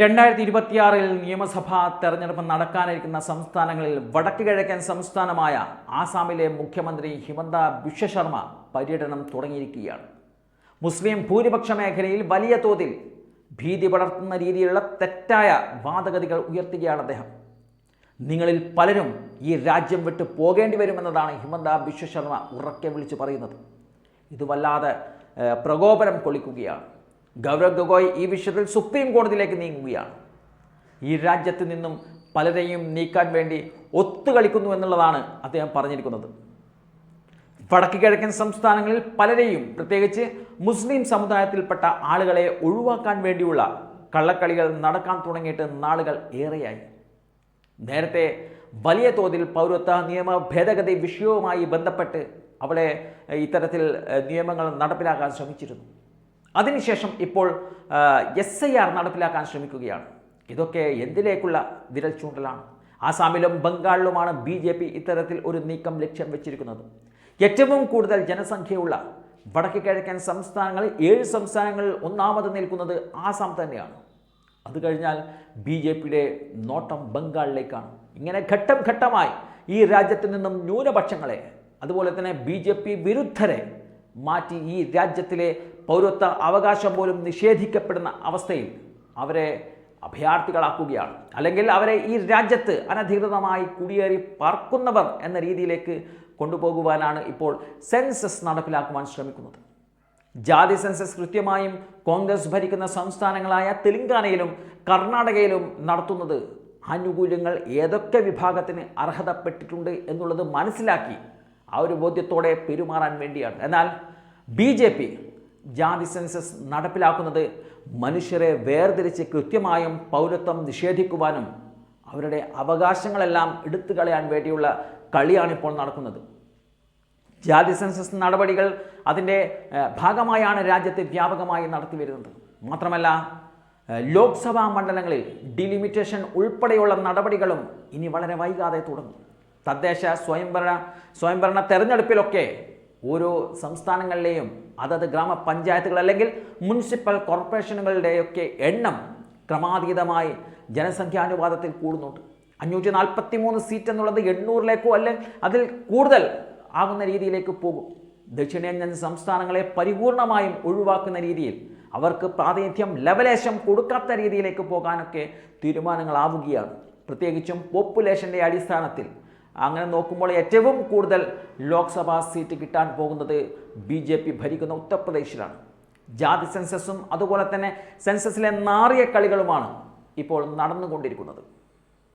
രണ്ടായിരത്തി ഇരുപത്തിയാറിൽ നിയമസഭാ തെരഞ്ഞെടുപ്പ് നടക്കാനിരിക്കുന്ന സംസ്ഥാനങ്ങളിൽ വടക്ക് കിഴക്കൻ സംസ്ഥാനമായ ആസാമിലെ മുഖ്യമന്ത്രി ഹിമന്ത ബിശ്വശർമ്മ പര്യടനം തുടങ്ങിയിരിക്കുകയാണ്. മുസ്ലിം ഭൂരിപക്ഷ മേഖലയിൽ വലിയ തോതിൽ ഭീതി പടർത്തുന്ന രീതിയിലുള്ള തെറ്റായ വാദഗതികൾ ഉയർത്തുകയാണ് അദ്ദേഹം. നിങ്ങളിൽ പലരും ഈ രാജ്യം വിട്ടു പോകേണ്ടി വരുമെന്നതാണ് ഹിമന്ത ബിശ്വശർമ്മ ഉറക്കെ വിളിച്ചു പറയുന്നത്. ഇത് വല്ലാതെ പ്രകോപനം കൊള്ളിക്കുകയാണ്. ഗൗരവ് ഗൊഗോയ് ഈ വിഷയത്തിൽ സുപ്രീം കോടതിയിലേക്ക് നീങ്ങുകയാണ്. ഈ രാജ്യത്ത് നിന്നും പലരെയും നീക്കാൻ വേണ്ടി ഒത്തുകളിക്കുന്നു എന്നുള്ളതാണ് അദ്ദേഹം പറഞ്ഞിരിക്കുന്നത്. വടക്ക് കിഴക്കൻ സംസ്ഥാനങ്ങളിൽ പലരെയും പ്രത്യേകിച്ച് മുസ്ലിം സമുദായത്തിൽപ്പെട്ട ആളുകളെ ഒഴിവാക്കാൻ വേണ്ടിയുള്ള കള്ളക്കളികൾ നടക്കാൻ തുടങ്ങിയിട്ട് നാളുകൾ ഏറെയായി. നേരത്തെ വലിയ തോതിൽ പൗരത്വ നിയമ ഭേദഗതി വിഷയവുമായി ബന്ധപ്പെട്ട് അവിടെ ഇത്തരത്തിൽ നിയമങ്ങൾ നടപ്പിലാക്കാൻ ശ്രമിച്ചിരുന്നു. അതിനുശേഷം ഇപ്പോൾ എസ് ഐ ആർ നടപ്പിലാക്കാൻ ശ്രമിക്കുകയാണ്. ഇതൊക്കെ എന്തിലേക്കുള്ള വിരൽ ചൂണ്ടലാണ്? ആസാമിലും ബംഗാളിലുമാണ് ബി ജെ പി ഇത്തരത്തിൽ ഒരു നീക്കം ലക്ഷ്യം വെച്ചിരിക്കുന്നത്. ഏറ്റവും കൂടുതൽ ജനസംഖ്യയുള്ള വടക്ക് കിഴക്കൻ സംസ്ഥാനങ്ങളിൽ ഏഴ് സംസ്ഥാനങ്ങളിൽ ഒന്നാമത് നിൽക്കുന്നത് ആസാം തന്നെയാണ്. അത് കഴിഞ്ഞാൽ ബി ജെ പിയുടെ നോട്ടം ബംഗാളിലേക്കാണ്. ഇങ്ങനെ ഘട്ടം ഘട്ടമായി ഈ രാജ്യത്ത് നിന്നും ന്യൂനപക്ഷങ്ങളെ അതുപോലെ തന്നെ ബി ജെ പി വിരുദ്ധരെ മാറ്റി ഈ രാജ്യത്തിലെ പൗരത്വ അവകാശം പോലും നിഷേധിക്കപ്പെടുന്ന അവസ്ഥയിൽ അവരെ അഭയാർത്ഥികളാക്കുകയാണ്. അല്ലെങ്കിൽ അവരെ ഈ രാജ്യത്ത് അനധികൃതമായി കുടിയേറി പാർക്കുന്നവർ എന്ന രീതിയിലേക്ക് കൊണ്ടുപോകുവാനാണ് ഇപ്പോൾ സെൻസസ് നടപ്പിലാക്കുവാൻ ശ്രമിക്കുന്നത്. ജാതി സെൻസസ് കൃത്യമായും കോൺഗ്രസ് ഭരിക്കുന്ന സംസ്ഥാനങ്ങളായ തെലങ്കാനയിലും കർണാടകയിലും നടത്തുന്നത് ആനുകൂല്യങ്ങൾ ഏതൊക്കെ വിഭാഗത്തിന് അർഹതപ്പെട്ടിട്ടുണ്ട് എന്നുള്ളത് മനസ്സിലാക്കി ആ ഒരു ബോധ്യത്തോടെ പെരുമാറാൻ വേണ്ടിയാണ്. എന്നാൽ ബി ജെ പി ജാതി സെൻസസ് നടപ്പിലാക്കുന്നത് മനുഷ്യരെ വേർതിരിച്ച് കൃത്യമായും പൗരത്വം നിഷേധിക്കുവാനും അവരുടെ അവകാശങ്ങളെല്ലാം എടുത്തു കളയാൻ വേണ്ടിയുള്ള കളിയാണിപ്പോൾ നടക്കുന്നത്. ജാതി സെൻസസ് നടപടികൾ അതിന്റെ ഭാഗമായാണ് രാജ്യത്ത് വ്യാപകമായി നടത്തി വരുന്നത്. മാത്രമല്ല ലോക്സഭാ മണ്ഡലങ്ങളിൽ ഡിലിമിറ്റേഷൻ ഉൾപ്പെടെയുള്ള നടപടികളും ഇനി വളരെ വൈകാതെ തുടങ്ങും. തദ്ദേശ സ്വയംഭരണ സ്വയംഭരണ തെരഞ്ഞെടുപ്പിലൊക്കെ ഓരോ സംസ്ഥാനങ്ങളിലെയും അതത് ഗ്രാമപഞ്ചായത്തുകൾ അല്ലെങ്കിൽ മുനിസിപ്പൽ കോർപ്പറേഷനുകളുടെയൊക്കെ എണ്ണം ക്രമാതീതമായി ജനസംഖ്യാനുപാതത്തിൽ കൂടുന്നുണ്ട്. അഞ്ഞൂറ്റി നാൽപ്പത്തി മൂന്ന് സീറ്റ് എന്നുള്ളത് എണ്ണൂറിലേക്കോ അല്ലെങ്കിൽ അതിൽ കൂടുതൽ ആകുന്ന രീതിയിലേക്ക് പോകും. ദക്ഷിണേന്ത്യൻ സംസ്ഥാനങ്ങളെ പരിപൂർണമായും ഒഴിവാക്കുന്ന രീതിയിൽ അവർക്ക് പ്രാതിനിധ്യം ലവലേശം കൊടുക്കാത്ത രീതിയിലേക്ക് പോകാനൊക്കെ തീരുമാനങ്ങളാവുകയാണ്. പ്രത്യേകിച്ചും പോപ്പുലേഷന്റെ അടിസ്ഥാനത്തിൽ അങ്ങനെ നോക്കുമ്പോൾ ഏറ്റവും കൂടുതൽ ലോക്സഭാ സീറ്റ് കിട്ടാൻ പോകുന്നത് ബി ജെ പി ഭരിക്കുന്ന ഉത്തർപ്രദേശിലാണ്. ജാതി സെൻസസും അതുപോലെ തന്നെ സെൻസസിലെ നാറിയ കളികളുമാണ് ഇപ്പോൾ നടന്നുകൊണ്ടിരിക്കുന്നത്.